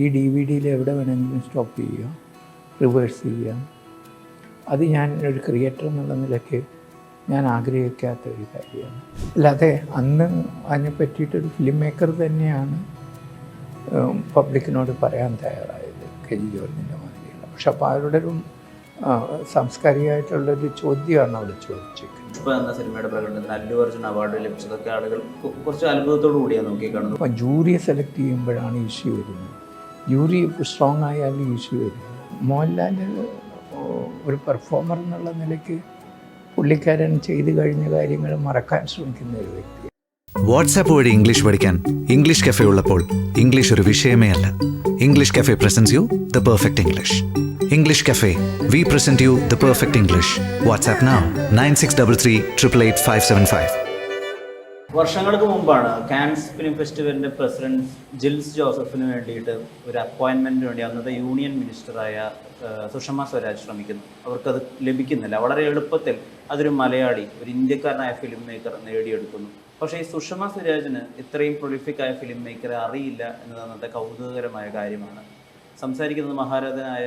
ഈ D V ഡിയിൽ എവിടെ വേണമെങ്കിലും സ്റ്റോപ്പ് ചെയ്യുക റിവേഴ്സ് ചെയ്യുക. അത് ഞാൻ ഒരു ക്രിയേറ്റർ എന്നുള്ള നിലയ്ക്ക് ഞാൻ ആഗ്രഹിക്കാത്ത ഒരു കാര്യമാണ്. അല്ലാതെ അന്ന് അതിനെ പറ്റിയിട്ടൊരു ഫിലിം മേക്കർ തന്നെയാണ് പബ്ലിക്കിനോട് പറയാൻ തയ്യാറായത് കെ ജി ജോർജിന്റെ മാതിരിയുള്ള. പക്ഷെ അപ്പോൾ അവരുടെ ഒരു സാംസ്കാരികമായിട്ടുള്ളൊരു ചോദ്യമാണ് അവിടെ ചോദിച്ചിരിക്കുന്നത്. ഇപ്പോൾ എന്ന സിനിമയുടെ പ്രകടനത്തിന് അല്ലു അർജുൻ അവാർഡ് ലഭിച്ചതൊക്കെ ആളുകൾ കുറച്ച് അത്ഭുതത്തോടു കൂടിയാണ് നോക്കിക്കാണുന്നത്. അപ്പോൾ ജൂറിയെ സെലക്ട് ചെയ്യുമ്പോഴാണ് ഇഷ്യൂ വരുന്നത്. ജൂറി സ്ട്രോങ് ആയാലും ഇഷ്യൂ വരും മോഹൻലാൽ ഒരു പെർഫോമർ എന്നുള്ള നിലയ്ക്ക് പുള്ളിക്കാരൻ ചെയ്തു കഴിഞ്ഞ കാര്യങ്ങൾ മറക്കാൻ ശ്രമിക്കുന്ന ഒരു വ്യക്തി വാട്സാപ്പ് വഴി ഇംഗ്ലീഷ് പഠിക്കാൻ ഇംഗ്ലീഷ് കഫേ ഉള്ളപ്പോൾ ഇംഗ്ലീഷ് ഒരു വിഷയമേ അല്ല. English cafe presents you the perfect English English cafe we present you the perfect English WhatsApp nine six double three triple eight five seven five വർഷങ്ങൾക്ക് മുമ്പാണ് കാൻസ് ഫിലിം ഫെസ്റ്റിവലിന്റെ president Gilles ജോസഫിന് വേണ്ടിയിട്ട് ഒരു അപ്പോയിൻമെന്റിന് വേണ്ടി അന്നത്തെ യൂണിയൻ മിനിസ്റ്ററായ സുഷമ സ്വരാജ് ശ്രമിക്കുന്നു. അവർക്കത് ലഭിക്കുന്നില്ല. വളരെ എളുപ്പത്തിൽ അതൊരു മലയാളി ഒരു ഇന്ത്യക്കാരനായ ഫിലിം മേക്കർ നേടിയെടുക്കുന്നു. പക്ഷേ ഈ സുഷമ സ്വരാജിന് ഇത്രയും പ്രൊലിഫിക് ആയ ഫിലിം മേക്കറെ അറിയില്ല എന്നത് അന്നത്തെ കൗതുകകരമായ കാര്യമാണ്. സംസാരിക്കുന്നത് മഹാരാജനായ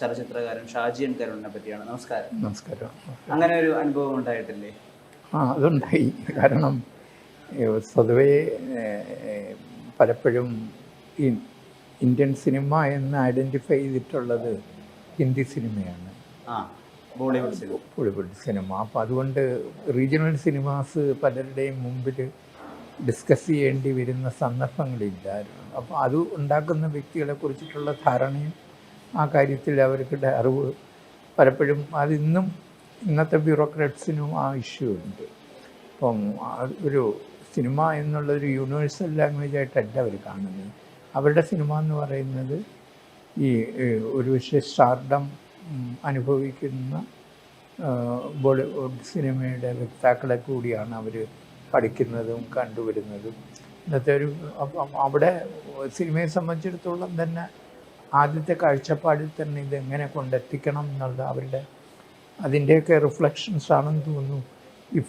ചലച്ചിത്രകാരൻ ഷാജി എൻ കരുണിനെ പറ്റിയാണ്. നമസ്കാരം. നമസ്കാരം. അങ്ങനെ ഒരു അനുഭവം ഉണ്ടായിട്ടില്ലേ? ആ അതുണ്ടായി. കാരണം സ്വതവേ പലപ്പോഴും ഇന്ത്യൻ സിനിമ എന്ന് ഐഡന്റിഫൈ ചെയ്തിട്ടുള്ളത് ഹിന്ദി സിനിമയാണ്. Bollywood cinema. അപ്പോൾ അതുകൊണ്ട് റീജിയണൽ സിനിമാസ് പലരുടെയും മുമ്പിൽ ഡിസ്കസ് ചെയ്യേണ്ടി വരുന്ന സന്ദർഭങ്ങളില്ലായിരുന്നു അപ്പോൾ അത് ഉണ്ടാക്കുന്ന വ്യക്തികളെ കുറിച്ചിട്ടുള്ള ധാരണയും ആ കാര്യത്തിൽ അവർക്കുടെ അറിവ് പലപ്പോഴും അതിന്നും ഇന്നത്തെ ബ്യൂറോക്രാറ്റ്സിനും ആ ഇഷ്യൂ ഉണ്ട്. അപ്പം ഒരു സിനിമ എന്നുള്ളൊരു യൂണിവേഴ്സൽ ലാംഗ്വേജ് ആയിട്ടല്ല അവർ കാണുന്നത്. അവരുടെ സിനിമ എന്ന് പറയുന്നത് ഈ ഒരു പക്ഷേ സ്റ്റാർഡം അനുഭവിക്കുന്ന ബോളിവുഡ് സിനിമയുടെ വ്യക്താക്കളെ കൂടിയാണ് അവർ പഠിക്കുന്നതും കണ്ടുവരുന്നതും. ഇന്നത്തെ ഒരു അവിടെ സിനിമയെ സംബന്ധിച്ചിടത്തോളം തന്നെ ആദ്യത്തെ കാഴ്ചപ്പാടിൽ തന്നെ ഇതെങ്ങനെ കൊണ്ടെത്തിക്കണം എന്നുള്ള അവരുടെ അതിന്റെയൊക്കെ റിഫ്ലക്ഷൻസ് ആണെന്ന് തോന്നുന്നു. ഈ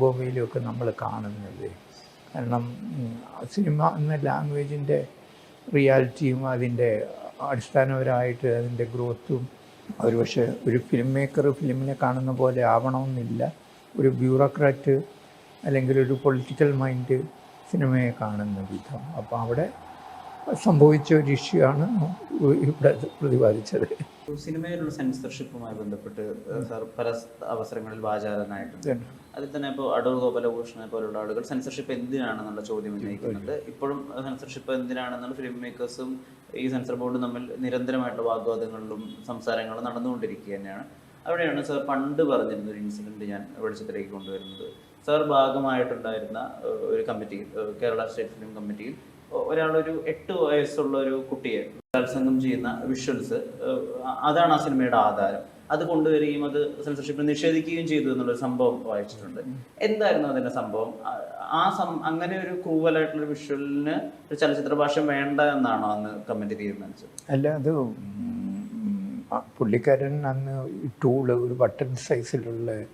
ഭൂമിയിലും ഒക്കെ നമ്മൾ കാണുന്നത്. കാരണം സിനിമ എന്ന ലാംഗ്വേജിന്റെ റിയാലിറ്റിയും അതിന്റെ അടിസ്ഥാനപരമായിട്ട് അതിന്റെ ഗ്രോത്തും ഒരു പക്ഷേ ഒരു ഫിലിം മേക്കർ ഫിലിമിനെ കാണുന്ന പോലെ ആവണമെന്നില്ല. ഒരു ബ്യൂറോക്രാറ്റ് അല്ലെങ്കിൽ ഒരു പൊളിറ്റിക്കൽ മൈൻഡ് സിനിമയെ കാണുന്ന വിധം. അപ്പോൾ അവിടെ സംഭവിച്ച ഒരു ഇഷ്യൂ ആണ് ഇവിടെ പ്രതിപാദിച്ചത്. സിനിമയിലുള്ള സെൻസർഷിപ്പുമായി ബന്ധപ്പെട്ട് സാർ പല അവസരങ്ങളിൽ വാചാലനായിട്ടുണ്ട് അതിൽ തന്നെ ഇപ്പോൾ അടൂർ ഗോപാലകൃഷ്ണനെ പോലുള്ള ആളുകൾ സെൻസർഷിപ്പ് എന്തിനാണെന്നുള്ള ചോദ്യം ഉന്നയിക്കുന്നുണ്ട്. ഇപ്പോഴും സെൻസർഷിപ്പ് എന്തിനാണെന്നുള്ള ഫിലിം മേക്കേഴ്സും ഈ സെൻസർ ബോർഡും തമ്മിൽ നിരന്തരമായിട്ടുള്ള വാഗ്വാദങ്ങളിലും സംസാരങ്ങളും നടന്നുകൊണ്ടിരിക്കുക തന്നെയാണ്. അവിടെയാണ് സാർ പണ്ട് പറഞ്ഞിരുന്ന ഒരു ഇൻസിഡന്റ് ഞാൻ വെളിച്ചത്തിലേക്ക് കൊണ്ടുവരുന്നത്. സാർ ഭാഗമായിട്ടുണ്ടായിരുന്ന ഒരു കമ്മിറ്റിയിൽ കേരള സ്റ്റേറ്റ് ഫിലിം കമ്മിറ്റിയിൽ ഒരാളൊരു എട്ട് വയസ്സുള്ള ഒരു കുട്ടിയെ ബലാത്സംഗം ചെയ്യുന്ന വിഷ്വൽസ് അതാണ് ആ സിനിമയുടെ ആധാരം. അത് കൊണ്ടുവരികയും അത് സെൻസർഷിപ്പ് നിഷേധിക്കുകയും ചെയ്തു എന്നുള്ളൊരു സംഭവം വായിച്ചിട്ടുണ്ട്. എന്തായിരുന്നു അതിന്റെ സംഭവം? ആ- സം അങ്ങനെ ഒരു ക്രൂവലായിട്ടുള്ള വിഷ്വലിന് ഒരു ചലച്ചിത്ര ഭാഷ വേണ്ട എന്നാണോ അന്ന് കമ്മിറ്റി തീരുമാനിച്ചത്? അല്ല അത് പുള്ളിക്കാരൻ അന്ന് ടൂൾ ഒരു ബട്ടൺ സൈസിലുള്ള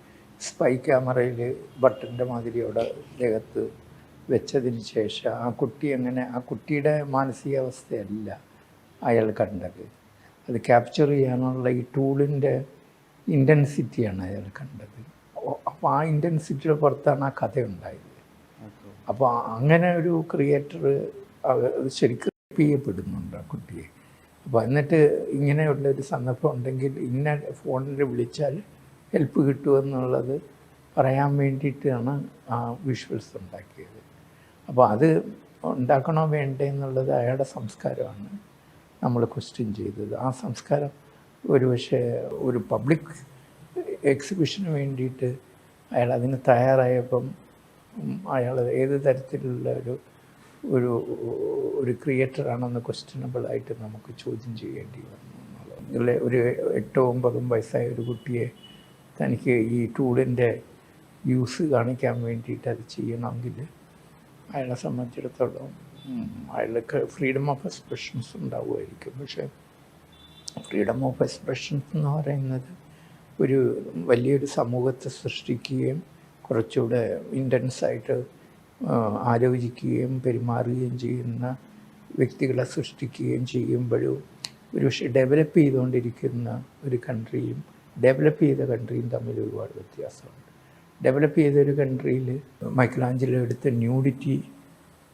സ്പൈ ക്യാമറയിൽ ബട്ടന്റെ മാതിരി അവിടെ ദേഹത്ത് വെച്ചതിന് ശേഷം ആ കുട്ടി അങ്ങനെ ആ കുട്ടിയുടെ മാനസികാവസ്ഥയല്ല അയാൾ കണ്ടത്. അത് ക്യാപ്ചർ ചെയ്യാനുള്ള ഈ ടൂളിന്റെ ഇന്റൻസിറ്റിയാണ് അയാൾ കണ്ടത്. അപ്പോൾ ആ ഇന്റൻസിറ്റിയുടെ പുറത്താണ് ആ കഥ ഉണ്ടായത് അപ്പോൾ അങ്ങനെ ഒരു ക്രിയേറ്റർ ശരിക്കും ചെയ്യപ്പെടുന്നുണ്ട് ആ കുട്ടിയെ. അപ്പോൾ എന്നിട്ട് ഇങ്ങനെയുള്ള ഒരു സന്ദർഭം ഉണ്ടെങ്കിൽ ഇന്ന ഫോണിൽ വിളിച്ചാൽ ഹെൽപ്പ് കിട്ടുമെന്നുള്ളത് പറയാൻ വേണ്ടിയിട്ടാണ് ആ വിഷ്വൽസ് ഉണ്ടാക്കിയത്. അപ്പോൾ അത് ഉണ്ടാക്കണോ വേണ്ടേ എന്നുള്ളത് അയാളുടെ സംസ്കാരമാണ് നമ്മൾ ക്വസ്റ്റ്യൻ ചെയ്തത്. ആ സംസ്കാരം ഒരു പക്ഷേ ഒരു പബ്ലിക് എക്സിബിഷന് വേണ്ടിയിട്ട് അയാൾ അതിന് തയ്യാറായപ്പം അയാൾ ഏത് തരത്തിലുള്ള ഒരു ഒരു ഒരു ക്രിയേറ്ററാണെന്ന് ക്വസ്റ്റ്യനബിൾ ആയിട്ട് നമുക്ക് ചോദ്യം ചെയ്യേണ്ടി വന്നു എന്നുള്ളത്. ഒരു എട്ടോ ഒമ്പതും വയസ്സായ ഒരു കുട്ടിയെ തനിക്ക് ഈ ടൂളിന്റെ യൂസ് കാണിക്കാൻ വേണ്ടിയിട്ട് അത് ചെയ്യണമെങ്കിൽ അയാളെ സംബന്ധിച്ചിടത്തോളം അയാൾക്ക് ഫ്രീഡം ഓഫ് എക്സ്പ്രഷൻസ് ഉണ്ടാവുമായിരിക്കും. പക്ഷേ ഫ്രീഡം ഓഫ് എക്സ്പ്രഷൻസ് എന്ന് പറയുന്നത് ഒരു വലിയൊരു സമൂഹത്തെ സൃഷ്ടിക്കുകയും കുറച്ചുകൂടെ ഇന്റൻസായിട്ട് ആലോചിക്കുകയും പെരുമാറുകയും ചെയ്യുന്ന വ്യക്തികളെ സൃഷ്ടിക്കുകയും ചെയ്യുമ്പോഴും ഒരു പക്ഷേ ഡെവലപ്പ് ചെയ്തുകൊണ്ടിരിക്കുന്ന ഒരു കൺട്രിയും ഡെവലപ്പ് ചെയ്ത കൺട്രിയും തമ്മിൽ ഒരുപാട് വ്യത്യാസമുണ്ട്. ഡെവലപ്പ് ചെയ്തൊരു കൺട്രിയിൽ മൈക്കിളാഞ്ചലോ എടുത്ത ന്യൂഡിറ്റി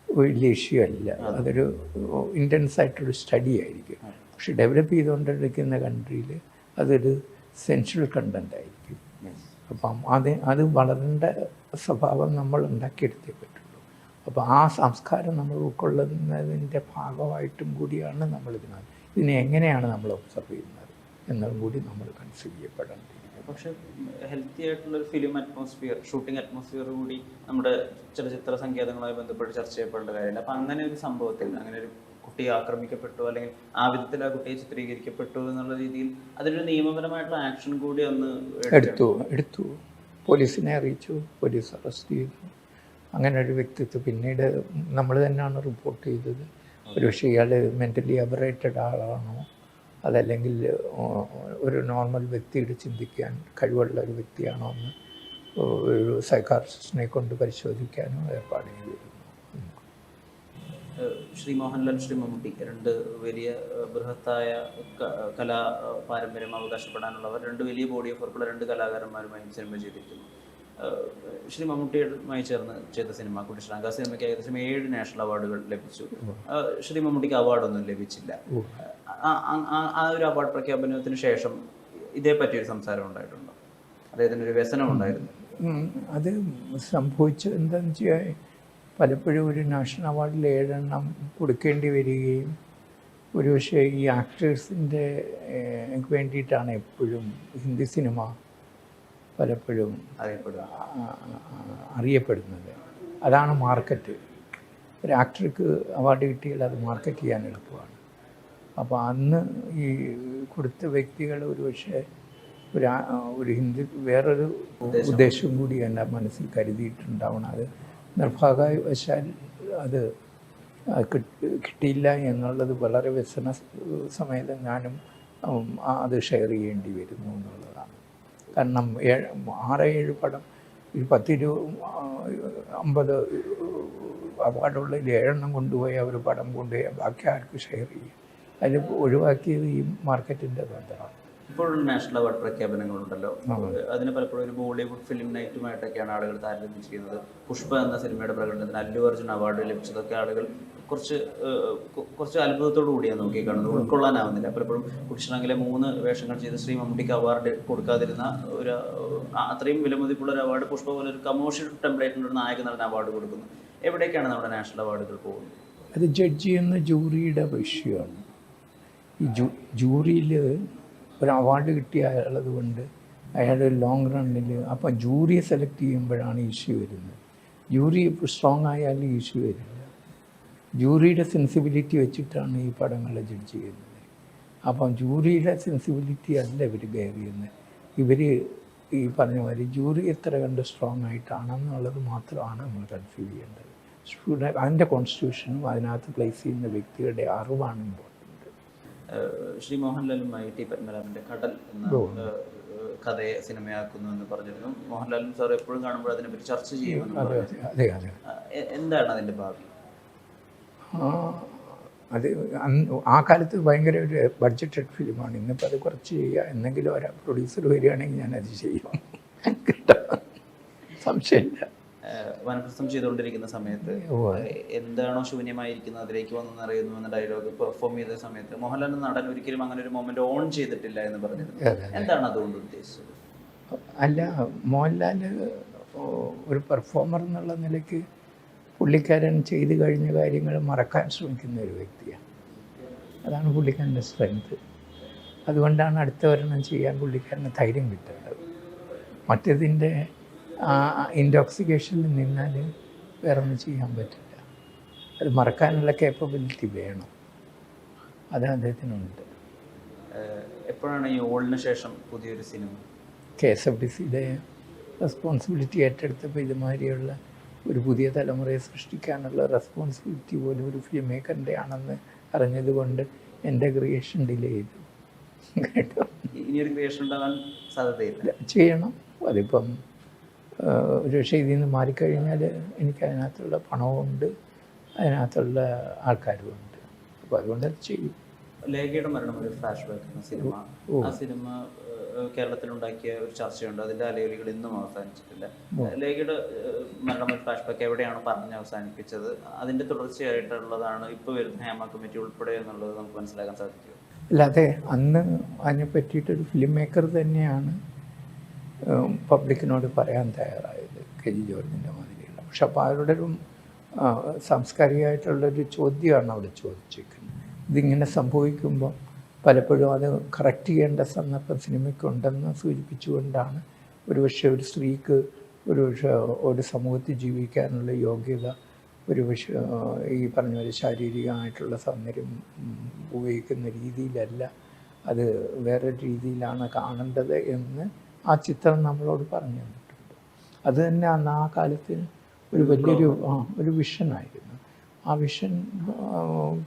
വലിയ ഇഷ്യൂ അല്ല. അതൊരു ഇന്റൻസ് ആയിട്ടൊരു സ്റ്റഡി ആയിരിക്കും. പക്ഷെ ഡെവലപ്പ് ചെയ്തുകൊണ്ടിരിക്കുന്ന കൺട്രിയിൽ അതൊരു സെൻഷ്യൽ കണ്ടന്റ് ആയിരിക്കും. അപ്പം അത് അത് വളരേണ്ട സ്വഭാവം നമ്മൾ ഉണ്ടാക്കിയെടുത്തേ പറ്റുള്ളൂ. അപ്പോൾ ആ സംസ്കാരം നമ്മൾ ഉൾക്കൊള്ളുന്നതിന്റെ ഭാഗമായിട്ടും കൂടിയാണ് നമ്മൾ ഇതിനകത്ത് ഇതിനെ എങ്ങനെയാണ് നമ്മൾ ഒബ്സർവ് ചെയ്യുന്നത് എന്നതും കൂടി നമ്മൾ കൺസിഡർ ചെയ്യപ്പെടേണ്ടിയിരിക്കുന്നു പക്ഷെ ഹെൽത്തി ആയിട്ടുള്ള ഒരു ഫിലിം അറ്റ്മോസ്ഫിയർ ഷൂട്ടിംഗ് അറ്റ്മോസ്ഫിയർ കൂടി നമ്മുടെ ചലച്ചിത്ര സങ്കേതങ്ങളുമായി ബന്ധപ്പെട്ട് ചർച്ച ചെയ്യപ്പെടേണ്ട കാര്യമില്ല. അപ്പം അങ്ങനെ ഒരു സംഭവത്തിൽ അങ്ങനെ ഒരു കുട്ടി ആക്രമിക്കപ്പെട്ടു അല്ലെങ്കിൽ ആ വിധത്തിൽ ആ കുട്ടിയെ ചിത്രീകരിക്കപ്പെട്ടു എന്നുള്ള രീതിയിൽ അതിനൊരു നിയമപരമായിട്ടുള്ള ആക്ഷൻ കൂടി ഒന്ന് എടുത്തു എടുത്തു. പോലീസിനെ അറിയിച്ചു പോലീസ് അറസ്റ്റ് ചെയ്തു. അങ്ങനെ ഒരു വ്യക്തിത്വം പിന്നീട് നമ്മൾ തന്നെയാണ് റിപ്പോർട്ട് ചെയ്തത്. ഒരുപക്ഷെ ഇയാൾ മെന്റലി അബറേറ്റഡ് ആളാണോ? അതല്ലെങ്കിൽ ഒരു നോർമൽ വ്യക്തിയുടെ ചിന്തിക്കാൻ കഴിവുള്ള ഒരു വ്യക്തിയാണോ എന്ന് ഒരു സൈക്കാട്രിസ്റ്റിനെ കൊണ്ട് പരിശോധിക്കാനും ഏർപ്പാട് ചെയ്തിരുന്നു. ശ്രീ മോഹൻലാൽ ശ്രീ മമ്മൂട്ടി രണ്ട് വലിയ ബൃഹത്തായ കലാ പാരമ്പര്യം അവകാശപ്പെടാനുള്ളവർ രണ്ട് വലിയ ബോഡി ഓഫ് വർക്കുള്ള രണ്ട് കലാകാരന്മാരുമായി സിനിമ ചെയ്തിരിക്കുന്നു. ശ്രീ മമ്മൂട്ടിയുമായി ചേർന്ന് ചെയ്ത സിനിമ കുട്ടിശ്രാങ്ക സിനിമയ്ക്ക് ഏകദേശം ഏഴ് നാഷണൽ അവാർഡുകൾ ലഭിച്ചു. ശ്രീ മമ്മൂട്ടിക്ക് അവാർഡൊന്നും ലഭിച്ചില്ല. ആ- ഒരു അവാർഡ് പ്രഖ്യാപനത്തിന് ശേഷം ഇതേ പറ്റിയൊരു സംസാരം ഉണ്ടായിട്ടുണ്ടോ? അദ്ദേഹത്തിന് ഒരു വ്യസനം ഉണ്ടായിരുന്നു. അത് സംഭവിച്ചത് എന്താണെന്ന് വെച്ചാൽ പലപ്പോഴും ഒരു നാഷണൽ അവാർഡിൽ ഏഴെണ്ണം കൊടുക്കേണ്ടി വരികയും ഒരുപക്ഷെ ഈ ആക്ടേഴ്സിന്റെ വേണ്ടിയിട്ടാണ് എപ്പോഴും ഹിന്ദി സിനിമ പലപ്പോഴും അറിയപ്പെടുന്നത്. അതാണ് മാർക്കറ്റ്. ഒരു ആക്ടർക്ക് അവാർഡ് കിട്ടിയാൽ അത് മാർക്കറ്റ് ചെയ്യാൻ എളുപ്പമാണ്. അപ്പോൾ അന്ന് ഈ കൊടുത്ത വ്യക്തികൾ ഒരു പക്ഷേ ഒരു ഒരു ഹിന്ദു വേറൊരു ഉദ്ദേശം. കൂടി എന്റെ മനസ്സിൽ കരുതിയിട്ടുണ്ടാവണം. അത് നിർഭാഗ്യവശാൽ അത് കിട്ടിയില്ല എന്നുള്ളത് വളരെ വ്യസന സമയത്ത് ഞാനും അത് ഷെയർ ചെയ്യേണ്ടി വരുന്നു എന്നുള്ളതാണ്. കാരണം ഏഴ് ആറ് ഏഴ് പടം ഒരു പത്തിരു അമ്പത് അവാർഡുള്ളതിൽ ഏഴെണ്ണം കൊണ്ടുപോയി അവർ പടം കൊണ്ടുപോയി ബാക്കി ആർക്ക് ഷെയർ ചെയ്യും. അതിൽ ഒഴിവാക്കിയത് ഈ മാർക്കറ്റിന്റെ തന്ത്രമാണ് ഇപ്പോൾ നാഷണൽ അവാർഡ് പ്രഖ്യാപനങ്ങളുണ്ടല്ലോ. അതിന് പലപ്പോഴും ഒരു ബോളിവുഡ് ഫിലിം നൈറ്റുമായിട്ടൊക്കെയാണ് ആളുകൾ താരതമ്യം ചെയ്യുന്നത്. പുഷ്പ എന്ന സിനിമയുടെ പ്രകടനത്തിന് അല്ലു അർജുൻ അവാർഡ് ലഭിച്ചതൊക്കെ ആളുകൾ കുറച്ച് കുറച്ച് അത്ഭുതത്തോടു കൂടിയാണ് നോക്കിക്കാണുന്നത് ഉൾക്കൊള്ളാനാവുന്നില്ല. പലപ്പോഴും കുടിശ്ശിറങ്ങിലെ മൂന്ന് വേഷങ്ങൾ ചെയ്ത് ശ്രീ മമ്മൂട്ടിക്ക് അവാർഡ് കൊടുക്കാതിരുന്ന ഒരു അത്രയും വിലമതിപ്പുള്ള ഒരു അവാർഡ് പുഷ്പ പോലെ ഒരു കമേഴ്ഷ്യൽ ഒരു നായക നടൻ അവാർഡ് കൊടുക്കുന്നു. എവിടേക്കാണ് നമ്മുടെ നാഷണൽ അവാർഡുകൾ പോകുന്നത്? അത് ജഡ്ജ് ചെയ്യുന്ന ജൂറിയുടെ വിഷയമാണ്. ഈ ജൂ ജൂറിയിൽ ഒരു അവാർഡ് കിട്ടിയ അയാളത് കൊണ്ട് അയാളുടെ ഒരു ലോങ് റണ്ണിൽ അപ്പം ജൂറിയെ സെലക്ട് ചെയ്യുമ്പോഴാണ് ഇഷ്യൂ വരുന്നത്. ജൂറി സ്ട്രോങ് ആയാലും ഇഷ്യൂ വരില്ല ജൂറിയുടെ സെൻസിബിലിറ്റി വെച്ചിട്ടാണ് ഈ പടങ്ങളെ ജഡ്ജ് ചെയ്യുന്നത്. അപ്പം ജൂറിയുടെ സെൻസിബിലിറ്റി അല്ല ഇവർ കെയർ ചെയ്യുന്നത്. ഇവർ ഈ പറഞ്ഞ മാതിരി ജൂറി എത്ര കണ്ട് സ്ട്രോങ് ആയിട്ടാണെന്നുള്ളത് മാത്രമാണ് നമ്മൾ കൺസിഡർ ചെയ്യേണ്ടത്. സ്റ്റുഡൻ അതിന്റെ കോൺസ്റ്റിറ്റ്യൂഷനും അതിനകത്ത് പ്ലേസ് ചെയ്യുന്ന വ്യക്തിയുടെ അറിവാണ് ഇമ്പോർട്ടന്റ് ശ്രീ മോഹൻലാലും ഐ ടി പത്മനാഭന്റെ കടൽ എന്ന കഥയെ സിനിമയാക്കുന്നു എന്ന് പറഞ്ഞിരുന്നു. മോഹൻലാലും സാർ എപ്പോഴും കാണുമ്പോൾ അതിനെപ്പറ്റി ചർച്ച ചെയ്യുമെന്ന് അതെ അതെ എന്താണ് അതിന്റെ ഭാവി? അത് ആ കാലത്ത് ഭയങ്കര ഒരു ബഡ്ജറ്റഡ് ഫിലിമാണ് ഇന്നിപ്പോൾ അത് കുറച്ച് ചെയ്യുക. എന്തെങ്കിലും ഒരു പ്രൊഡ്യൂസർ വരികയാണെങ്കിൽ ഞാനത് ചെയ്യും. കേട്ടോ? സംശയമില്ല. വനപ്രസ്ഥം ചെയ്തുകൊണ്ടിരിക്കുന്ന സമയത്ത് എന്താണോ ശൂന്യമായിരിക്കുന്നത് അതിലേക്ക് വന്ന് നിറയുന്നു എന്ന ഡയലോഗ് പെർഫോം ചെയ്ത സമയത്ത് മോഹൻലാൽ നടൻ ഒരിക്കലും അങ്ങനെ ഒരു മൊമെന്റ് ഓൺ ചെയ്തിട്ടില്ല എന്ന് പറഞ്ഞിരുന്നു. എന്താണ് അതുകൊണ്ട് ഉദ്ദേശിച്ചത്? അല്ല മോഹൻലാൽ ഒരു പെർഫോമർ എന്നുള്ള നിലയ്ക്ക് പുള്ളിക്കാരൻ ചെയ്തു കഴിഞ്ഞ കാര്യങ്ങൾ മറക്കാൻ ശ്രമിക്കുന്ന ഒരു വ്യക്തിയാണ്. അതാണ് പുള്ളിക്കാരന്റെ സ്ട്രെങ്ത്. അതുകൊണ്ടാണ് അടുത്ത ഒരെണ്ണം ചെയ്യാൻ പുള്ളിക്കാരന് ധൈര്യം കിട്ടുന്നത് മറ്റേതിന്റെ ഇൻടോക്സിക്കേഷനിൽ നിന്നാൽ വേറെ ഒന്നും ചെയ്യാൻ പറ്റില്ല. അത് മറക്കാനുള്ള കേപ്പബിലിറ്റി വേണം. അത് അദ്ദേഹത്തിനുണ്ട്. എപ്പോഴാണ് ഈ ഓളിന് ശേഷം പുതിയൊരു cinema? K S F D സിയുടെ റെസ്പോൺസിബിലിറ്റി ഏറ്റെടുത്തപ്പോൾ ഇതുമാതിരിയുള്ള ഒരു പുതിയ തലമുറയെ സൃഷ്ടിക്കാനുള്ള റെസ്പോൺസിബിലിറ്റി പോലും ഒരു ഫിലിം മേക്കറിന്റെ ആണെന്ന് അറിഞ്ഞതുകൊണ്ട് എന്റെ ക്രിയേഷൻ ഡിലേ ചെയ്തു. കേട്ടോ? ഇനിയൊരു ക്രിയേഷൻ ഉണ്ടാകാൻ സാധ്യതയില്ല. ചെയ്യണം. അതിപ്പം ഒരു പക്ഷേ ഇതിൽ നിന്ന് മാറിക്കഴിഞ്ഞാൽ എനിക്ക് അതിനകത്തുള്ള പണവുമുണ്ട് അതിനകത്തുള്ള ആൾക്കാരും ഉണ്ട് അപ്പോൾ അതുകൊണ്ട് അത് ചെയ്യും. ലേഖയുടെ മരണം ഒരു ഫ്ലാഷ് ബാക്ക് സിനിമ. ആ സിനിമ കേരളത്തിലുണ്ടാക്കിയ ഒരു ചർച്ചയുണ്ട്. അതിന്റെ അലയൊലികൾ ഇന്നും അവസാനിച്ചിട്ടില്ല. ലേഖയുടെ മരണം ഒരു ഫ്ലാഷ് ബാക്ക് എവിടെയാണ് പറഞ്ഞ് അവസാനിപ്പിച്ചത്. അതിന്റെ തുടർച്ചയായിട്ടുള്ളതാണ് ഇപ്പോൾ വരുന്ന ഹേമ കമ്മിറ്റി ഉൾപ്പെടെ എന്നുള്ളത് നമുക്ക് മനസ്സിലാക്കാൻ സാധിക്കും. അല്ലാതെ അന്ന് അതിനെ പറ്റിയിട്ടൊരു ഫിലിം മേക്കർ തന്നെയാണ് പബ്ലിക്കിനോട് പറയാൻ തയ്യാറായത് കെ ജി ജോർജിന്റെ മാതിരിയുള്ള. പക്ഷെ അപ്പോൾ അവരുടെ ഒരു സാംസ്കാരികമായിട്ടുള്ളൊരു ചോദ്യമാണ് അവിടെ ചോദിച്ചിരിക്കുന്നത് ഇതിങ്ങനെ സംഭവിക്കുമ്പോൾ പലപ്പോഴും അത് കറക്റ്റ് ചെയ്യേണ്ട സന്ദർഭം സിനിമയ്ക്കുണ്ടെന്ന് സൂചിപ്പിച്ചുകൊണ്ടാണ് ഒരുപക്ഷെ ഒരു സ്ത്രീക്ക് ഒരു ഒരു സമൂഹത്തിൽ ജീവിക്കാനുള്ള യോഗ്യത ഒരു ഈ പറഞ്ഞ പോലെ ശാരീരികമായിട്ടുള്ള സൗന്ദര്യം ഉപയോഗിക്കുന്ന രീതിയിലല്ല അത് വേറെ രീതിയിലാണ് കാണേണ്ടത് എന്ന് ആ ചിത്രം നമ്മളോട് പറഞ്ഞു തന്നിട്ടുണ്ട്. അത് തന്നെ അന്ന് ആ കാലത്ത് ഒരു വലിയൊരു ഒരു വിഷനായിരുന്നു ആ വിഷൻ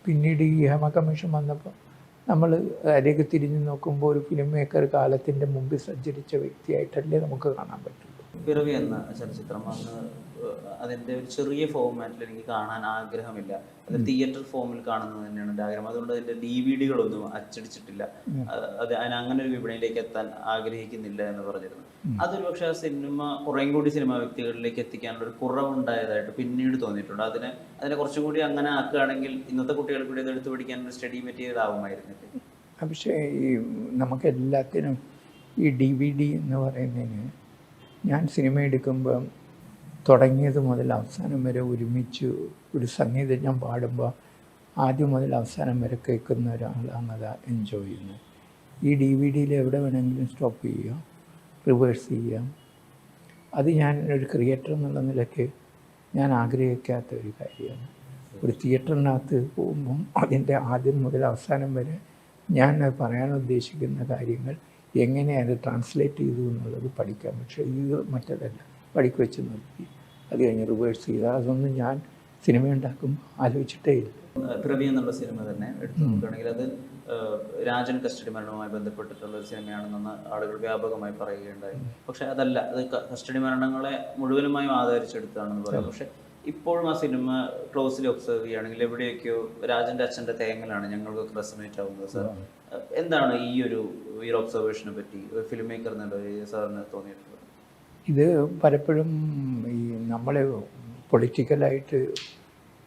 പിന്നീട് ഈ ഹേമ കമ്മീഷൻ വന്നപ്പോൾ നമ്മൾ അതിലേക്ക് തിരിഞ്ഞു നോക്കുമ്പോൾ ഒരു ഫിലിം മേക്കർ കാലത്തിന്റെ മുമ്പിൽ സഞ്ചരിച്ച വ്യക്തിയായിട്ടല്ലേ നമുക്ക് കാണാൻ പറ്റുള്ളൂ. പിറവി എന്ന ചലച്ചിത്രം അന്ന് ഏഹ്, അതിന്റെ ഒരു ചെറിയ ഫോർമാറ്റിൽ എനിക്ക് കാണാൻ ആഗ്രഹമില്ല. അത് തിയേറ്റർ ഫോമിൽ കാണുന്നത് തന്നെയാണ് എന്റെ ആഗ്രഹം അതുകൊണ്ട് അതിന്റെ ഡി വി ഡികളൊന്നും അച്ചടിച്ചിട്ടില്ല. അത് അത് അതിന് അങ്ങനെ ഒരു വിപണിയിലേക്ക് എത്താൻ ആഗ്രഹിക്കുന്നില്ല എന്ന് പറഞ്ഞിരുന്നു. അതൊരു പക്ഷെ ആ സിനിമ കുറേം കൂടി സിനിമാ വ്യക്തികളിലേക്ക് എത്തിക്കാനുള്ള ഒരു കുറവുണ്ടായതായിട്ട് പിന്നീട് തോന്നിയിട്ടുണ്ട്. അതിനെ അതിനെ കുറച്ചും കൂടി അങ്ങനെ ആക്കുകയാണെങ്കിൽ ഇന്നത്തെ കുട്ടികൾ കൂടി അത് എടുത്തു പിടിക്കാൻ ഒരു സ്റ്റഡി മെറ്റീരിയൽ ആവുമായിരുന്നില്ല പക്ഷേ ഈ നമുക്ക് എല്ലാത്തിനും ഈ ഡി വി ഡി എന്ന് പറയുന്നതിന് ഞാൻ സിനിമ എടുക്കുമ്പം തുടങ്ങിയത് മുതൽ അവസാനം വരെ ഒരുമിച്ച് ഒരു സംഗീതം ഞാൻ പാടുമ്പോൾ ആദ്യം മുതൽ അവസാനം വരെ കേൾക്കുന്ന ഒരാളാണ് അത് എൻജോയ് ചെയ്യുന്നത്. ഈ ഡി വി ഡിയിൽ എവിടെ വേണമെങ്കിലും സ്റ്റോപ്പ് ചെയ്യാം റിവേഴ്സ് ചെയ്യാം അത് ഞാൻ ഒരു ക്രിയേറ്റർ എന്നുള്ള നിലയ്ക്ക് ഞാൻ ആഗ്രഹിക്കാത്ത ഒരു കാര്യമാണ്. ഒരു തിയേറ്ററിനകത്ത് പോകുമ്പം അതിന്റെ ആദ്യം മുതൽ അവസാനം വരെ ഞാൻ പറയാൻ ഉദ്ദേശിക്കുന്ന കാര്യങ്ങൾ എങ്ങനെയാണ് ട്രാൻസ്ലേറ്റ് ചെയ്തു എന്നുള്ളത് പഠിക്കാം. പക്ഷേ ഇത് മറ്റതല്ല. പഠിക്ക് വെച്ച് നിർത്തി. അത് കഴിഞ്ഞ് റിവേഴ്സ് ചെയ്ത്. അതൊന്നും ഞാൻ സിനിമ ഉണ്ടാക്കും ആലോചിച്ചിട്ടേ ഇല്ല. പിറവി എന്നുള്ള സിനിമ തന്നെ എടുത്തു നോക്കുകയാണെങ്കിൽ അത് രാജൻ കസ്റ്റഡി മരണവുമായി ബന്ധപ്പെട്ടിട്ടുള്ള ഒരു സിനിമയാണെന്ന് ആളുകൾ വ്യാപകമായി പറയുകയുണ്ടായി. പക്ഷെ അതല്ല അത് കസ്റ്റഡി മരണങ്ങളെ മുഴുവനുമായും ആധരിച്ചെടുത്താണെന്ന് പറയാം. പക്ഷെ ഇപ്പോഴും ആ സിനിമ ക്ലോസിലി ഒബ്സർവ് ചെയ്യുകയാണെങ്കിൽ എവിടെയൊക്കെയോ രാജന്റെ അച്ഛന്റെ തേങ്ങലാണ് ഞങ്ങൾക്കൊക്കെ റെസനേറ്റ് ആവുന്നത്. സാർ എന്താണ് ഈ ഒരു ഈ ഒബ്സർവേഷനെ പറ്റി? ഒരു ഫിലിം മേക്കർ എന്നുള്ള സാറിന് തോന്നിയിട്ടുള്ളത്? ഇത് പലപ്പോഴും ഈ നമ്മൾ പൊളിറ്റിക്കലായിട്ട്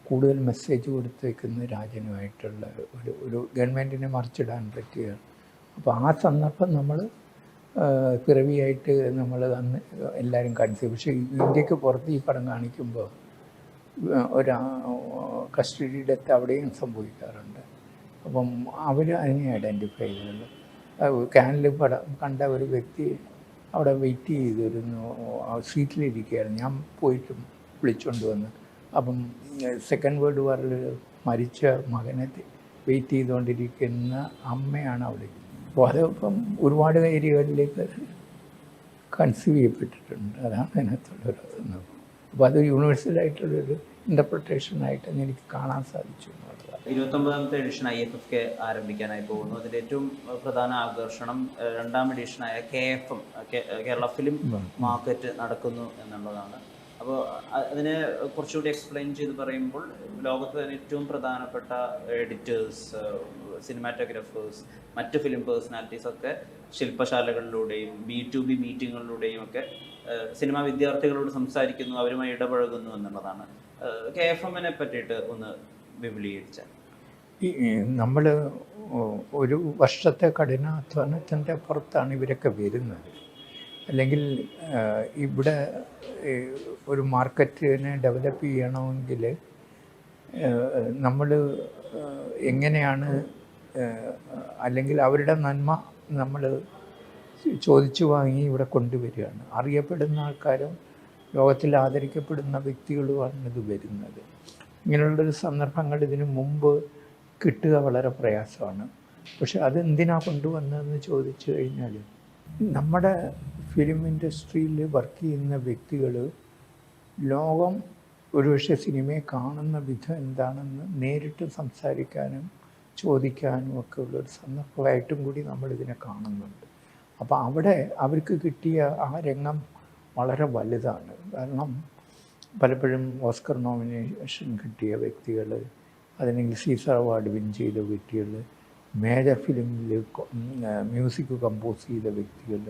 കൂടുതൽ മെസ്സേജ് കൊടുത്തേക്കുന്ന രാജ്യനുമായിട്ടുള്ള ഒരു ഒരു ഗവൺമെന്റിനെ മറിച്ചിടാൻ പറ്റുകയാണ് അപ്പോൾ ആ സന്ദർഭം നമ്മൾ പിറവിയായിട്ട് നമ്മൾ അന്ന് എല്ലാവരും കാണിച്ചു പക്ഷേ ഇന്ത്യയ്ക്ക് പുറത്ത് ഈ പടം കാണിക്കുമ്പോൾ ഒരു കസ്റ്റഡി ഡെത്ത് അവിടെയും സംഭവിക്കാറുണ്ട്. അപ്പം അവർ അതിനെ ഐഡന്റിഫൈ ചെയ്തുള്ളൂ കാനലിൽ പടം കണ്ട ഒരു വ്യക്തി അവിടെ വെയിറ്റ് ചെയ്തിരുന്നു. സീറ്റിലിരിക്കുകയായിരുന്നു ഞാൻ പോയിട്ടും വിളിച്ചുകൊണ്ട് വന്ന്. അപ്പം സെക്കൻഡ് വേൾഡ് വാറിൽ മരിച്ച മകനെ വെയിറ്റ് ചെയ്തുകൊണ്ടിരിക്കുന്ന അമ്മയാണ് അവിടെ. അപ്പോൾ അതിപ്പം ഒരുപാട് ഏരിയകളിലേക്ക് കൺസീവ് ചെയ്യപ്പെട്ടിട്ടുണ്ട്. അതാണ് അതിനകത്തുള്ളൊരു അപ്പോൾ അത് യൂണിവേഴ്സലായിട്ടുള്ളൊരു ഇന്റർപ്രിട്ടേഷനായിട്ട് എനിക്ക് കാണാൻ സാധിച്ചു ഇരുപത്തൊമ്പതാമത്തെ edition I F F K ആരംഭിക്കാനായി പോകുന്നു. അതിന്റെ ഏറ്റവും പ്രധാന ആകർഷണം രണ്ടാം എഡിഷനായ K F M Kerala film market നടക്കുന്നു എന്നുള്ളതാണ്. അപ്പോൾ അതിനെ കുറച്ചുകൂടി എക്സ്പ്ലെയിൻ ചെയ്ത് പറയുമ്പോൾ ലോകത്ത് തന്നെ ഏറ്റവും പ്രധാനപ്പെട്ട എഡിറ്റേഴ്സ് സിനിമാറ്റോഗ്രാഫേഴ്സ് മറ്റ് ഫിലിം പേഴ്സണാലിറ്റീസ് ഒക്കെ ശില്പശാലകളിലൂടെയും ബി ടു ബി മീറ്റിങ്ങുകളിലൂടെയും ഒക്കെ സിനിമാ വിദ്യാർത്ഥികളോട് സംസാരിക്കുന്നു അവരുമായി ഇടപഴകുന്നു എന്നുള്ളതാണ്. കെ എഫ് എമ്മിനെ പറ്റിയിട്ട് ഒന്ന് വിപുലീകരിച്ച. നമ്മൾ ഒരു വർഷത്തെ കഠിനാധ്വാനത്തിന്റെ പുറത്താണ് ഇവരൊക്കെ വരുന്നത്. അല്ലെങ്കിൽ ഇവിടെ ഒരു മാർക്കറ്റിനെ ഡെവലപ്പ് ചെയ്യണമെങ്കിൽ നമ്മൾ എങ്ങനെയാണ് അല്ലെങ്കിൽ അവരുടെ നന്മ നമ്മൾ ചോദിച്ചു വാങ്ങി ഇവിടെ കൊണ്ടുവരികയാണ്. അറിയപ്പെടുന്ന ആൾക്കാരും ലോകത്തിൽ ആദരിക്കപ്പെടുന്ന വ്യക്തികളുമാണ് ഇത് വരുന്നത്. ഇങ്ങനെയുള്ളൊരു സന്ദർഭങ്ങൾ ഇതിനു മുമ്പ് കിട്ടുക വളരെ പ്രയാസമാണ്. പക്ഷെ അതെന്തിനാ കൊണ്ടുവന്നതെന്ന് ചോദിച്ചു കഴിഞ്ഞാൽ നമ്മുടെ ഫിലിം ഇൻഡസ്ട്രിയിൽ വർക്ക് ചെയ്യുന്ന വ്യക്തികൾ ലോകം ഒരുപക്ഷെ സിനിമയെ കാണുന്ന വിധം എന്താണെന്ന് നേരിട്ട് സംസാരിക്കാനും ചോദിക്കാനും ഒക്കെ ഉള്ളൊരു സന്ദർഭമായിട്ടും കൂടി നമ്മളിതിനെ കാണുന്നുണ്ട്. അപ്പോൾ അവിടെ അവർക്ക് കിട്ടിയ ആ രംഗം വളരെ വലുതാണ്. കാരണം പലപ്പോഴും ഓസ്കർ നോമിനേഷൻ കിട്ടിയ വ്യക്തികൾ അതല്ലെങ്കിൽ സീസർ അവാർഡ് വിൻ ചെയ്ത വ്യക്തികൾ മേജർ ഫിലിമിൽ മ്യൂസിക് കമ്പോസ് ചെയ്ത വ്യക്തികൾ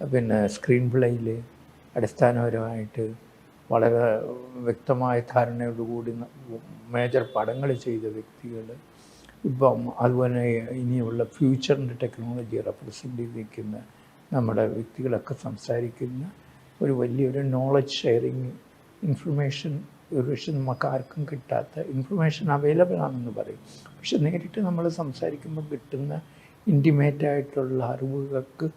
പിന്നെ സ്ക്രീൻ പ്ലേയിൽ അടിസ്ഥാനപരമായിട്ട് വളരെ വ്യക്തമായ ധാരണയോടുകൂടി മേജർ പടങ്ങൾ ചെയ്ത വ്യക്തികൾ ഇപ്പം അതുപോലെ ഇനിയുള്ള ഫ്യൂച്ചറിന്റെ ടെക്നോളജി റെപ്രസെന്റ് ചെയ്തിരിക്കുന്ന നമ്മുടെ വ്യക്തികളൊക്കെ സംസാരിക്കുന്ന ഒരു വലിയൊരു നോളജ് ഷെയറിങ് ഇൻഫർമേഷൻ ഒരു പക്ഷേ നമുക്ക് ആർക്കും കിട്ടാത്ത ഇൻഫർമേഷൻ അവൈലബിൾ ആണെന്ന് പറയും. പക്ഷെ നേരിട്ട് നമ്മൾ സംസാരിക്കുമ്പോൾ കിട്ടുന്ന ഇന്റിമേറ്റ് ആയിട്ടുള്ള അറിവുകൾക്ക്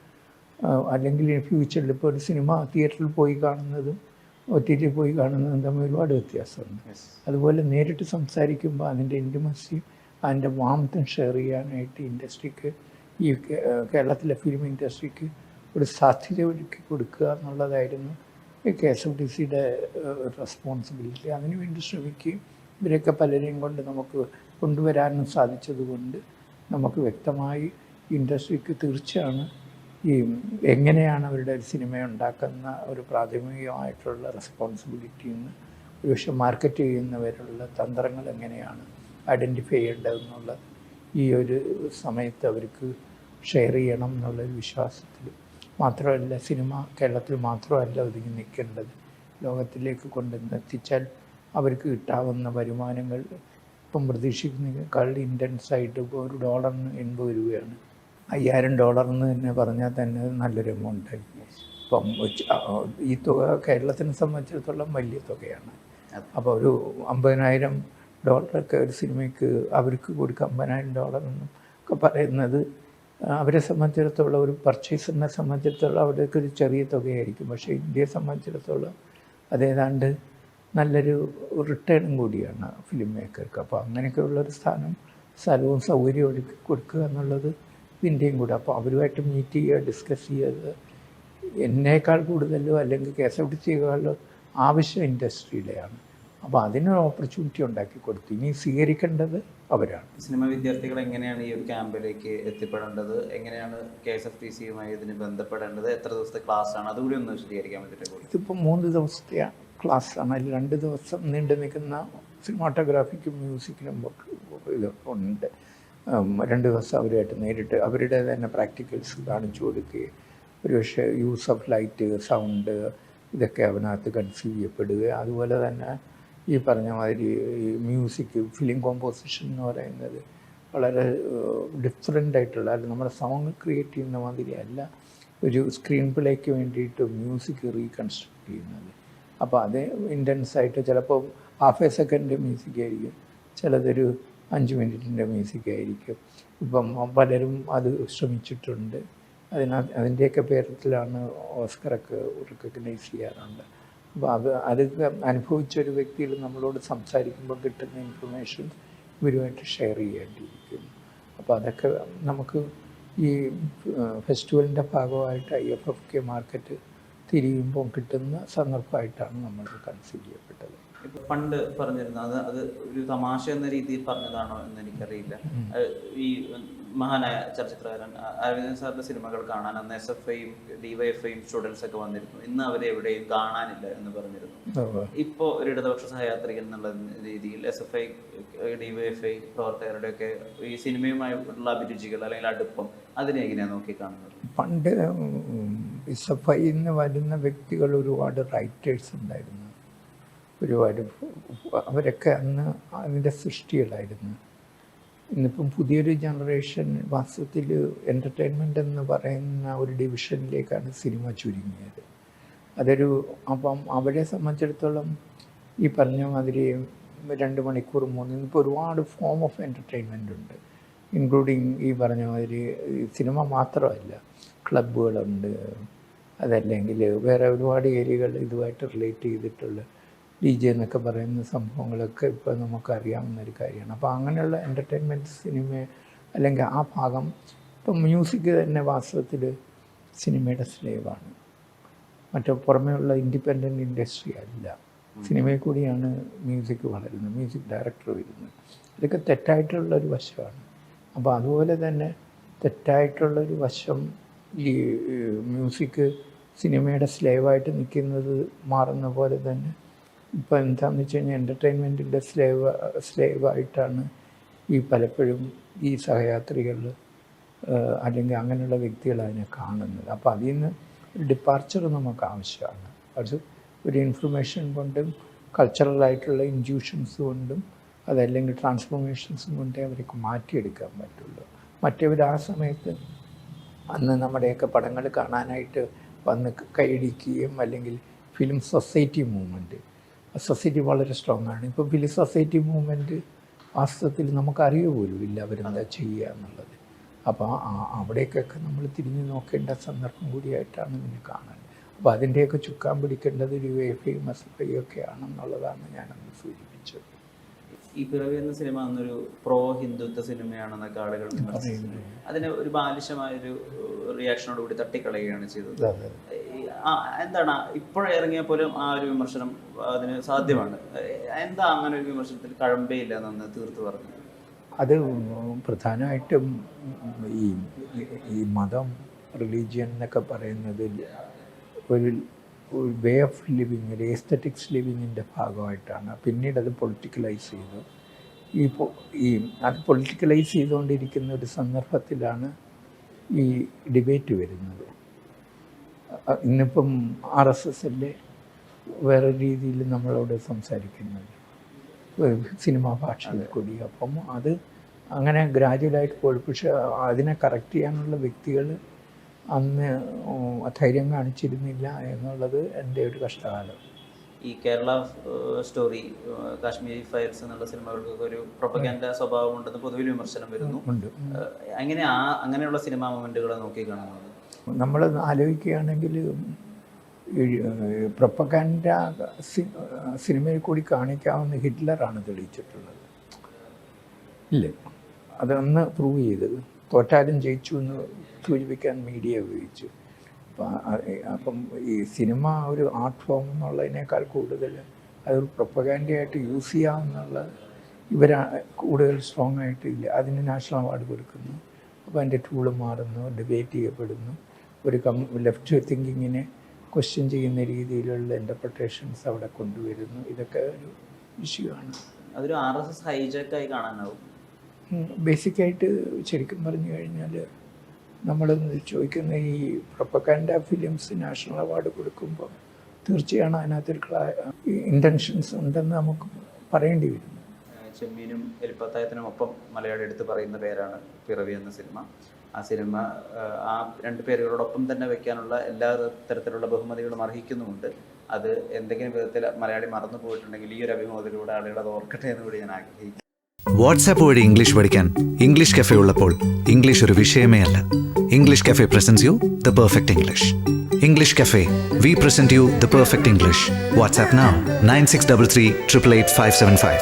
അല്ലെങ്കിൽ ഫ്യൂച്ചറിൽ ഇപ്പോൾ ഒരു സിനിമ തിയേറ്ററിൽ പോയി കാണുന്നതും ഒ ടി ടി പോയി കാണുന്നതും തമ്മിൽ ഒരുപാട് വ്യത്യാസമുണ്ട്. അതുപോലെ നേരിട്ട് സംസാരിക്കുമ്പോൾ അതിന്റെ ഇന്റിമസിയും അതിന്റെ വാമത്തും ഷെയർ ചെയ്യാനായിട്ട് ഇൻഡസ്ട്രിക്ക് ഈ കേരളത്തിലെ ഫിലിം ഇൻഡസ്ട്രിക്ക് ഒരു സാധ്യത ഒരുക്കി കൊടുക്കുക എന്നുള്ളതായിരുന്നു കെ എസ് എഫ് ഡി സിയുടെ റെസ്പോൺസിബിലിറ്റി അതിനുവേണ്ടി ശ്രമിക്കുകയും ഇവരെയൊക്കെ പലരെയും കൊണ്ട് നമുക്ക് കൊണ്ടുവരാനും സാധിച്ചതുകൊണ്ട് നമുക്ക് വ്യക്തമായി ഇൻഡസ്ട്രിക്ക് തീർച്ചയാണ് ഈ എങ്ങനെയാണ് അവരുടെ ഒരു സിനിമ ഉണ്ടാക്കുന്ന ഒരു പ്രാഥമികമായിട്ടുള്ള റെസ്പോൺസിബിലിറ്റി എന്ന് ഒരുപക്ഷെ മാർക്കറ്റ് ചെയ്യുന്നവരുള്ള തന്ത്രങ്ങൾ എങ്ങനെയാണ് ഐഡന്റിഫൈ ചെയ്യേണ്ടതെന്നുള്ള ഈ ഒരു സമയത്ത് അവർക്ക് ഷെയർ ചെയ്യണം എന്നുള്ളൊരു വിശ്വാസത്തിൽ മാത്രമല്ല സിനിമ കേരളത്തിൽ മാത്രമല്ല ഒതുങ്ങി നിൽക്കേണ്ടത്. ലോകത്തിലേക്ക് കൊണ്ടുവന്ന് എത്തിച്ചാൽ അവർക്ക് കിട്ടാവുന്ന വരുമാനങ്ങൾ ഇപ്പം പ്രതീക്ഷിക്കുന്നതിനേക്കാൾ ഇന്റൻസ് ആയിട്ട് ഇപ്പോൾ ഒരു ഡോളറിന് എൺപത് രൂപയാണ്. അയ്യായിരം ഡോളർ എന്ന് തന്നെ പറഞ്ഞാൽ തന്നെ നല്ലൊരു എമൗണ്ടായി അപ്പം ഇപ്പം ഈ തുക കേരളത്തിനെ സംബന്ധിച്ചിടത്തോളം വലിയ തുകയാണ്. അപ്പോൾ ഒരു അമ്പതിനായിരം ഡോളറൊക്കെ ഒരു സിനിമയ്ക്ക് അവർക്ക് കൊടുക്കുക അമ്പതിനായിരം ഡോളർ എന്നും ഒക്കെ പറയുന്നത് അവരെ സംബന്ധിച്ചിടത്തോളം ഒരു പർച്ചേസറിനെ സംബന്ധിച്ചിടത്തോളം അവർക്ക് ഒരു ചെറിയ തുകയായിരിക്കും. പക്ഷേ ഇന്ത്യയെ സംബന്ധിച്ചിടത്തോളം അതേതാണ്ട് നല്ലൊരു റിട്ടേണും കൂടിയാണ് ഫിലിം മേക്കർക്ക് അപ്പോൾ അങ്ങനെയൊക്കെയുള്ളൊരു സ്ഥാനം സ്ഥലവും സൗകര്യവും ഒരുക്കി കൊടുക്കുക എന്നുള്ളത് ഇതിന്റെയും കൂടെ. അപ്പോൾ അവരുമായിട്ട് മീറ്റ് ചെയ്യുക ഡിസ്കസ് ചെയ്യുക എന്നേക്കാൾ കൂടുതലോ അല്ലെങ്കിൽ കെ എസ് എഫ് ഡി സിയേക്കാളോ ആവശ്യം ഇൻഡസ്ട്രിയിലെയാണ് അപ്പോൾ അതിനൊരു ഓപ്പർച്യൂണിറ്റി ഉണ്ടാക്കി കൊടുത്തു. ഇനി സ്വീകരിക്കേണ്ടത് അവരാണ്. സിനിമ വിദ്യാർത്ഥികൾ എങ്ങനെയാണ് ഈ ഒരു ക്യാമ്പിലേക്ക് എത്തിപ്പെടേണ്ടത്? എങ്ങനെയാണ് കെ എസ് എഫ് ടി സിയുമായി ഇതിന് ബന്ധപ്പെടേണ്ടത്? എത്ര ദിവസത്തെ ക്ലാസ് ആണ്? അതുകൂടി ഒന്ന് വിശദീകരിക്കാൻ കൂടി ഇതിപ്പോൾ മൂന്ന് ദിവസത്തെ ആണ്. അതിൽ രണ്ട് ദിവസം നീണ്ടു നിൽക്കുന്ന സിനിമാട്ടോഗ്രാഫിക്കും മ്യൂസിക്കിനും ഇത് ഉണ്ട്. രണ്ട് ദിവസം അവരുമായിട്ട് നേരിട്ട് അവരുടെ തന്നെ പ്രാക്ടിക്കൽസ് കാണിച്ചു കൊടുക്കുകയും ഒരുപക്ഷെ യൂസ് ഓഫ് ലൈറ്റ് സൗണ്ട് ഇതൊക്കെ അവനകത്ത് കൺസീവ് ചെയ്യപ്പെടുക അതുപോലെ തന്നെ ഈ പറഞ്ഞ മാതിരി ഈ മ്യൂസിക് ഫിലിം കോമ്പോസിഷൻ എന്ന് പറയുന്നത് വളരെ ഡിഫറെന്റ് ആയിട്ടുള്ള അല്ല നമ്മുടെ സോങ് ക്രിയേറ്റ് ചെയ്യുന്ന മാതിരി അല്ല ഒരു സ്ക്രീൻ പ്ലേക്ക് വേണ്ടിയിട്ട് മ്യൂസിക് റീകൺസ്ട്രക്ട് ചെയ്യുന്നത്. അപ്പോൾ അത് ഇന്റൻസ് ആയിട്ട് ചിലപ്പോൾ ഹാഫ് എ സെക്കൻഡ് മ്യൂസിക് ആയിരിക്കും ചിലതൊരു അഞ്ച് മിനിറ്റിന്റെ മ്യൂസിക് ആയിരിക്കും. ഇപ്പം പലരും അത് ശ്രമിച്ചിട്ടുണ്ട്. അതിനകത്ത് അതിന്റെയൊക്കെ പേരത്തിലാണ് ഓസ്കറൊക്കെ റെക്കഗ്നൈസ് ചെയ്യാറുണ്ട്. അപ്പോൾ അത് അനുഭവിച്ച ഒരു വ്യക്തിയിൽ നമ്മളോട് സംസാരിക്കുമ്പോൾ കിട്ടുന്ന ഇൻഫർമേഷൻ ഇവരുമായിട്ട് ഷെയർ ചെയ്യേണ്ടിയിരിക്കുന്നു. അപ്പോൾ അതൊക്കെ നമുക്ക് ഈ ഫെസ്റ്റിവലിന്റെ ഭാഗമായിട്ട് I F F K market തിരിയുമ്പോൾ കിട്ടുന്ന സന്ദർഭമായിട്ടാണ് നമ്മൾ കൺസിഡർ ചെയ്യപ്പെട്ടത്. ഇപ്പൊ പണ്ട് പറഞ്ഞിരുന്ന അത് അത് ഒരു തമാശ എന്ന രീതിയിൽ പറഞ്ഞതാണോ എന്ന് എനിക്കറിയില്ല. അത് ഈ മഹാനായ ചലച്ചിത്രകാരൻ അരവിന്ദൻ സാറിന്റെ സിനിമകൾ കാണാൻ അന്ന് എസ് എഫ് ഐയും ഡിവൈഎഫ്ഐയും സ്റ്റുഡൻസ് ഒക്കെ വന്നിരുന്നു. ഇന്ന് അവരെ എവിടെയും കാണാനില്ല എന്ന് പറഞ്ഞിരുന്നു. ഇപ്പോ ഒരു ഇടതുപക്ഷ സഹയാത്രികൻ എന്നുള്ള രീതിയിൽ എസ് എഫ് ഐ ഡിവൈഎഫ്ഐ പ്രവർത്തകരുടെ ഒക്കെ ഈ സിനിമയുമായുള്ള അഭിരുചികൾ അല്ലെങ്കിൽ അടുപ്പം അതിനെ എങ്ങനെയാണ് നോക്കിക്കാണുന്നത് പണ്ട് എസ് എഫ് ഐ എന്ന് വരുന്ന വ്യക്തികൾ ഒരുപാട് റൈറ്റേഴ്സ് ഉണ്ടായിരുന്നു. ഒരുപാട് അവരൊക്കെ അന്ന് അതിന്റെ സൃഷ്ടികളായിരുന്നു. ഇന്നിപ്പം പുതിയൊരു ജനറേഷൻ വാസ്തവത്തിൽ എന്റർടൈൻമെന്റ് എന്ന് പറയുന്ന ഒരു ഡിവിഷനിലേക്കാണ് സിനിമ ചുരുങ്ങിയത്. അതൊരു അപ്പം അവരെ സംബന്ധിച്ചിടത്തോളം ഈ പറഞ്ഞ മാതിരി രണ്ട് മണിക്കൂർ മൂന്ന് ഇപ്പോൾ ഒരുപാട് ഫോം ഓഫ് എന്റർടൈൻമെന്റ് ഉണ്ട്. ഇൻക്ലൂഡിങ് ഈ പറഞ്ഞ മാതിരി സിനിമ മാത്രമല്ല ക്ലബ്ബുകളുണ്ട് അതല്ലെങ്കിൽ വേറെ ഒരുപാട് ഏരിയകൾ ഇതുമായിട്ട് റിലേറ്റ് ചെയ്തിട്ടുള്ള ഡി ജെ എന്നൊക്കെ പറയുന്ന സംഭവങ്ങളൊക്കെ ഇപ്പോൾ നമുക്കറിയാവുന്ന ഒരു കാര്യമാണ്. അപ്പോൾ അങ്ങനെയുള്ള എന്റർടൈൻമെന്റ് സിനിമ അല്ലെങ്കിൽ ആ ഭാഗം ഇപ്പം മ്യൂസിക് തന്നെ വാസ്തവത്തിൽ സിനിമയുടെ സ്ലേവാണ് മറ്റു പുറമേയുള്ള ഇൻഡിപെൻഡന്റ് ഇൻഡസ്ട്രി അല്ല. സിനിമയിൽ കൂടിയാണ് മ്യൂസിക് വളരുന്നത് മ്യൂസിക് ഡയറക്ടർ വരുന്നത്. ഇതൊക്കെ തെറ്റായിട്ടുള്ളൊരു വശമാണ്. അപ്പോൾ അതുപോലെ തന്നെ തെറ്റായിട്ടുള്ളൊരു വശം ഈ മ്യൂസിക് സിനിമയുടെ സ്ലേവായിട്ട് നിൽക്കുന്നത് മാറുന്ന പോലെ തന്നെ ഇപ്പോൾ എന്താണെന്ന് വെച്ച് കഴിഞ്ഞാൽ എന്റർടൈൻമെന്റിന്റെ സ്ലേവ് സ്ലേവായിട്ടാണ് ഈ പലപ്പോഴും ഈ സഹയാത്രികൾ അല്ലെങ്കിൽ അങ്ങനെയുള്ള വ്യക്തികൾ അതിനെ കാണുന്നത്. അപ്പോൾ അതിൽ നിന്ന് ഡിപ്പാർച്ചർ നമുക്ക് ആവശ്യമാണ്. അത് ഒരു ഇൻഫർമേഷൻ കൊണ്ടും കൾച്ചറലായിട്ടുള്ള ഇൻഡ്യൂഷൻസ് കൊണ്ടും അതല്ലെങ്കിൽ ട്രാൻസ്ഫോർമേഷൻസ് കൊണ്ടേ അവർക്ക് മാറ്റിയെടുക്കാൻ പറ്റുള്ളൂ. മറ്റവർ ആ സമയത്ത് അന്ന് നമ്മുടെയൊക്കെ പടങ്ങൾ കാണാനായിട്ട് വന്ന് കൈയടിക്കുകയും അല്ലെങ്കിൽ ഫിലിം സൊസൈറ്റി മൂവ്മെന്റ് സൊസൈറ്റി വളരെ സ്ട്രോങ് ആണ്. ഇപ്പോൾ ഫിലി സൊസൈറ്റി മൂവ്മെന്റ് വാസ്തവത്തിൽ നമുക്കറിയ പോലും ഇല്ല അവരെന്താ ചെയ്യുക എന്നുള്ളത്. അപ്പോൾ അവിടേക്കൊക്കെ നമ്മൾ തിരിഞ്ഞു നോക്കേണ്ട സന്ദർഭം കൂടിയായിട്ടാണ് ഇതിനെ കാണാൻ. അപ്പോൾ അതിന്റെയൊക്കെ ചുക്കാൻ പിടിക്കേണ്ടത് ഒരു എഫ് ഐ ഒക്കെ ആണെന്നുള്ളതാണ് ഞാനന്ന് സൂചിപ്പിച്ചത്. ഈ പിറവി എന്ന സിനിമ അന്നൊരു പ്രോ ഹിന്ദുത്വ സിനിമയാണെന്നൊക്കെ ആളുകൾ ഒരു അതിന് ഒരു ബാലിശമായൊരു റിയാക്ഷനോട് കൂടി തട്ടിക്കളയുകയാണ് ചെയ്തത്. എന്താണ് ഇപ്പോഴിറങ്ങിയ പോലും ആ ഒരു വിമർശനം അതിന് സാധ്യമാണ്. എന്താ അങ്ങനെ ഒരു വിമർശനത്തിൽ കഴമ്പയില്ല എന്ന് തീർത്ത് പറഞ്ഞു അത് പ്രധാനമായിട്ടും ഈ ഈ മതം റിലീജിയൻ എന്നൊക്കെ പറയുന്നത് ഒരു വേ ഓഫ് ലിവിങ് ഒരു എസ്തറ്റിക്സ് ലിവിങ്ങിന്റെ ഭാഗമായിട്ടാണ്. പിന്നീട് അത് പൊളിറ്റിക്കലൈസ് ചെയ്തു. ഈ ഈ അത് പൊളിറ്റിക്കലൈസ് ചെയ്തുകൊണ്ടിരിക്കുന്ന ഒരു സന്ദർഭത്തിലാണ് ഈ ഡിബേറ്റ് വരുന്നത്. ഇന്നിപ്പം ആർ എസ് എസ് അല്ലേ വേറെ രീതിയിൽ നമ്മളോട് സംസാരിക്കുന്നത് സിനിമാ ഭാഷയിൽ കൂടി. അപ്പം അത് അങ്ങനെ ഗ്രാജുവലായിട്ട് പോയി. പക്ഷെ അതിനെ കറക്റ്റ് ചെയ്യാനുള്ള വ്യക്തികൾ അന്ന് ധൈര്യം കാണിച്ചിരുന്നില്ല എന്നുള്ളത് എന്റെ ഒരു കഷ്ടകാലം. ഈ കേരള സ്റ്റോറി കാശ്മീരി ഫയൽസ് എന്നുള്ള സിനിമകൾക്കൊക്കെ ഒരു പ്രൊപ്പഗാൻഡ സ്വഭാവം ഉണ്ടെന്ന് പൊതുവിൽ വിമർശനം വരുന്നു. എങ്ങനെ ആ അങ്ങനെയുള്ള സിനിമാ മൊമെന്റുകളെ നോക്കി കാണുന്നത് നമ്മൾ ആലോചിക്കുകയാണെങ്കിൽ പ്രൊപ്പഗാൻഡ സിനിമയിൽ കൂടി കാണിക്കാവുന്ന ഹിറ്റ്ലറാണ് തെളിയിച്ചിട്ടുള്ളത്. ഇല്ലേ. അതൊന്ന് പ്രൂവ് ചെയ്തത് തോറ്റാലും ജയിച്ചു എന്ന് സൂചിപ്പിക്കാൻ മീഡിയ ഉപയോഗിച്ചു. അപ്പം ഈ സിനിമ ഒരു ആർട്ട് ഫോം എന്നുള്ളതിനേക്കാൾ കൂടുതൽ അതൊരു പ്രൊപ്പഗാൻഡയായിട്ട് യൂസ് ചെയ്യാമെന്നുള്ള ഇവരാ കൂടുതൽ സ്ട്രോങ് ആയിട്ടില്ല. അതിന് നാഷണൽ അവാർഡ് കൊടുക്കുന്നു. അപ്പോൾ അതിന്റെ ടൂൾ മാറുന്നു ഡിബേറ്റ് ചെയ്യപ്പെടുന്നു. ഒരു കം ലെഫ്റ്റ് തിങ്കിങ്ങിനെ ക്വസ്റ്റ്യൻ ചെയ്യുന്ന രീതിയിലുള്ള ഇന്റർപ്രിട്ടേഷൻസ് അവിടെ കൊണ്ടുവരുന്നു. ഇതൊക്കെ ഒരു ഇഷ്യൂ ആണ്. അതൊരു ആർ എസ് എസ് ഹൈജാക്കായി കാണാനാവും. ബേസിക്കായിട്ട് ശരിക്കും പറഞ്ഞു കഴിഞ്ഞാൽ നമ്മൾ ചോദിക്കുന്ന ഈ പ്രൊപ്പക്കാൻഡ ഫിലിംസ് നാഷണൽ അവാർഡ് കൊടുക്കുമ്പോൾ തീർച്ചയാണ് അതിനകത്തൊരു ഇന്റൻഷൻസ് ഉണ്ടെന്ന് നമുക്ക് പറയേണ്ടി വരുന്നു ചെമ്മീനും എലിപ്പത്തായത്തിനും ഒപ്പം മലയാളം എടുത്ത് പറയുന്ന പേരാണ് പിറവി എന്ന സിനിമ. ആ സിനിമ ആ രണ്ട് പേരുകളോടൊപ്പം തന്നെ വെക്കാനുള്ള എല്ലാ തരത്തിലുള്ള ബഹുമതികളും അർഹിക്കുന്നുമുണ്ട്. അത് എന്തെങ്കിലും വിധത്തിൽ മലയാളി മറന്നു പോയിട്ടുണ്ടെങ്കിൽ ഈ ഒരു അഭിമുഖത്തിലൂടെ ആളുകൾ അത് ഓർക്കട്ടെ എന്ന് കൂടി ഞാൻ ആഗ്രഹിക്കുന്നു. വാട്സാപ്പ് വഴി ഇംഗ്ലീഷ് പഠിക്കാൻ ഇംഗ്ലീഷ് കഫേ ഉള്ളപ്പോൾ ഇംഗ്ലീഷ് ഒരു വിഷയമേ അല്ല. English cafe presents you the perfect English English cafe we present you the perfect English WhatsApp nine six double three triple eight five seven five